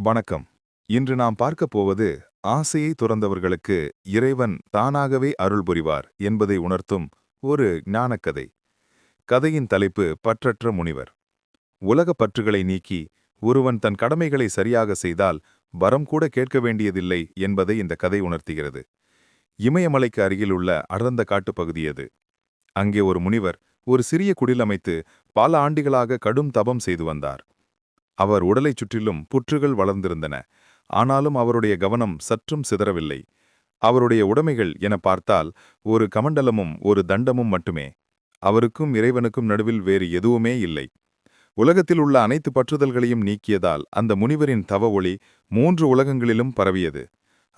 வணக்கம். இன்று நாம் பார்க்கப் போவது ஆசையை துறந்தவர்களுக்கு இறைவன் தானாகவே அருள் புரிவார் என்பதை உணர்த்தும் ஒரு ஞானக்கதை கதையின் தலைப்பு பற்றற்ற முனிவர். உலகப் பற்றுகளை நீக்கி ஒருவன் தன் கடமைகளை சரியாக செய்தால் வரம் கூட கேட்க வேண்டியதில்லை என்பதை இந்த கதை உணர்த்துகிறது. இமயமலைக்கு அருகில் உள்ள அடர்ந்த காட்டுப்பகுதி அது. அங்கே ஒரு முனிவர் ஒரு சிறிய குடில் அமைத்து பல ஆண்டுகளாக கடும் தபம் செய்து வந்தார். அவர் உடலைச் சுற்றிலும் புற்றுகள் வளர்ந்திருந்தன. ஆனாலும் அவருடைய கவனம் சற்றும் சிதறவில்லை. அவருடைய உடைமைகள் என பார்த்தால் ஒரு கமண்டலமும் ஒரு தண்டமும் மட்டுமே. அவருக்கும் இறைவனுக்கும் நடுவில் வேறு எதுவுமே இல்லை. உலகத்தில் உள்ள அனைத்து பற்றுதல்களையும் நீக்கியதால் அந்த முனிவரின் தவ ஒளி மூன்று உலகங்களிலும் பரவியது.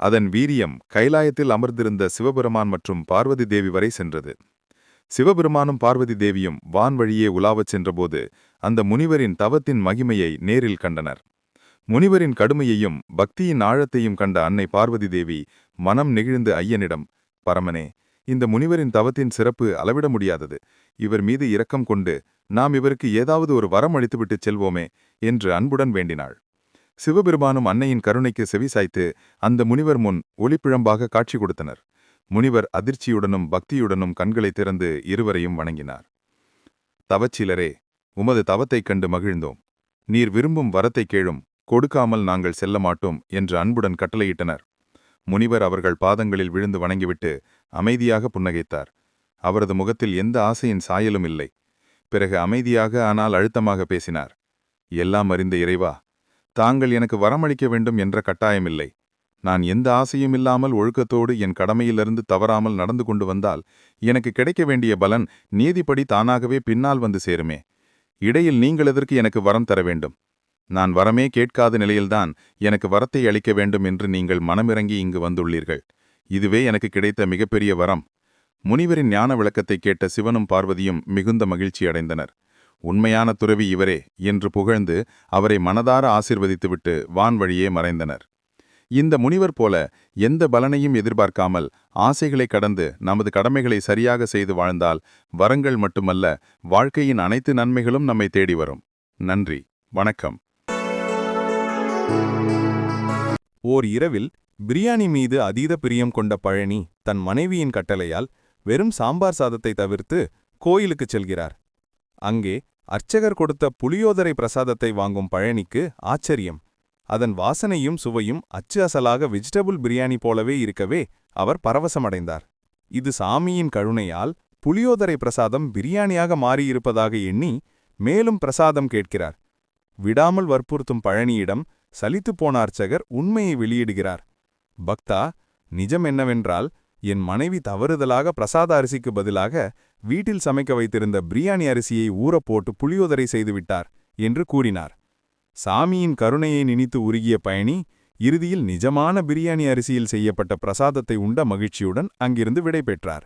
அதன் வீரியம் கைலாயத்தில் அமர்ந்திருந்த சிவபெருமான் மற்றும் பார்வதி தேவி வரை சென்றது. சிவபெருமானும் பார்வதி தேவியும் வான் வழியே உலாவச் சென்றபோது அந்த முனிவரின் தவத்தின் மகிமையை நேரில் கண்டனர். முனிவரின் கடுமையையும் பக்தியின் ஆழத்தையும் கண்ட அன்னை பார்வதி தேவி மனம் நெகிழ்ந்து ஐயனிடம் பரமனே இந்த முனிவரின் தவத்தின் சிறப்பு அளவிட முடியாதது. இவர் மீது இரக்கம் கொண்டு நாம் இவருக்கு ஏதாவது ஒரு வரம் அளித்துவிட்டுச் செல்வோமே என்று அன்புடன் வேண்டினாள். சிவபெருமானும் அன்னையின் கருணைக்கு செவிசாய்த்து அந்த முனிவர் முன் ஒளிப்பிழம்பாக காட்சி கொடுத்தனர். முனிவர் அதிர்ச்சியுடனும் பக்தியுடனும் கண்களை திறந்து இருவரையும் வணங்கினார். தவச்சிலரே உமது தவத்தைக் கண்டு மகிழ்ந்தோம். நீர் விரும்பும் வரத்தை கேளும் கொடுக்காமல் நாங்கள் செல்ல மாட்டோம் என்று அன்புடன் கட்டளையிட்டனர். முனிவர் அவர்கள் பாதங்களில் விழுந்து வணங்கிவிட்டு அமைதியாக புன்னகைத்தார். அவரது முகத்தில் எந்த ஆசையின் சாயலும் இல்லை. பிறகு அமைதியாக ஆனால் அழுத்தமாக பேசினார். எல்லாம் அறிந்த இறைவா தாங்கள் எனக்கு வரமளிக்க வேண்டும் என்ற கட்டாயமில்லை நான் எந்த ஆசையும் இல்லாமல் ஒழுக்கத்தோடு என் கடமையிலிருந்து தவறாமல் நடந்து கொண்டு வந்தால் எனக்கு கிடைக்க வேண்டிய பலன் நீதிப்படி தானாகவே பின்னால் வந்து சேருமே. இடையில் நீங்கள் எதற்கு எனக்கு வரம் தர வேண்டும்? நான் வரமே கேட்காத நிலையில்தான் எனக்கு வரத்தை அளிக்க வேண்டும் என்று நீங்கள் மனமிறங்கி இங்கு வந்துள்ளீர்கள். இதுவே எனக்கு கிடைத்த மிகப்பெரிய வரம். முனிவரின் ஞான விளக்கத்தை கேட்ட சிவனும் பார்வதியும் மிகுந்த மகிழ்ச்சி அடைந்தனர். உண்மையான துறவி இவரே என்று புகழ்ந்து அவரை மனதார ஆசிர்வதித்துவிட்டு வான் வழியே மறைந்தனர். இந்த முனிவர் போல எந்த பலனையும் எதிர்பார்க்காமல் ஆசைகளை கடந்து நமது கடமைகளை சரியாக செய்து வாழ்ந்தால் வரங்கள் மட்டுமல்ல வாழ்க்கையின் அனைத்து நன்மைகளும் நம்மை தேடி வரும். நன்றி. வணக்கம். ஓர் இரவில் பிரியாணி மீது அதீத பிரியம் கொண்ட பழனி தன் மனைவியின் கட்டளையால் வெறும் சாம்பார் சாதத்தை தவிர்த்து கோயிலுக்குச் செல்கிறார். அங்கே அர்ச்சகர் கொடுத்த புளியோதரை பிரசாதத்தை வாங்கும் பழனிக்கு ஆச்சரியம். அதன் வாசனையும் சுவையும் அச்சு அசலாக வெஜிடபிள் பிரியாணி போலவே இருக்கவே அவர் பரவசமடைந்தார். இது சாமியின் கருணையால் புளியோதரை பிரசாதம் பிரியாணியாக மாறியிருப்பதாக எண்ணி மேலும் பிரசாதம் கேட்கிறார். விடாமல் வற்புறுத்தும் பழனியிடம் சலித்துப்போன அர்ச்சகர் உண்மையை வெளியிடுகிறார். பக்தா நிஜம் என்னவென்றால் என் மனைவி தவறுதலாக பிரசாத அரிசிக்கு பதிலாக வீட்டில் சமைக்க வைத்திருந்த பிரியாணி அரிசியை ஊறப்போட்டு புளியோதரை செய்துவிட்டார் என்று கூறினார். சாமியின் கருணையை நினைத்து உருகிய பயணி இறுதியில் நிஜமான பிரியாணி அரிசியில் செய்யப்பட்ட பிரசாதத்தை உண்ட மகிழ்ச்சியுடன் அங்கிருந்து விடைபெற்றார்.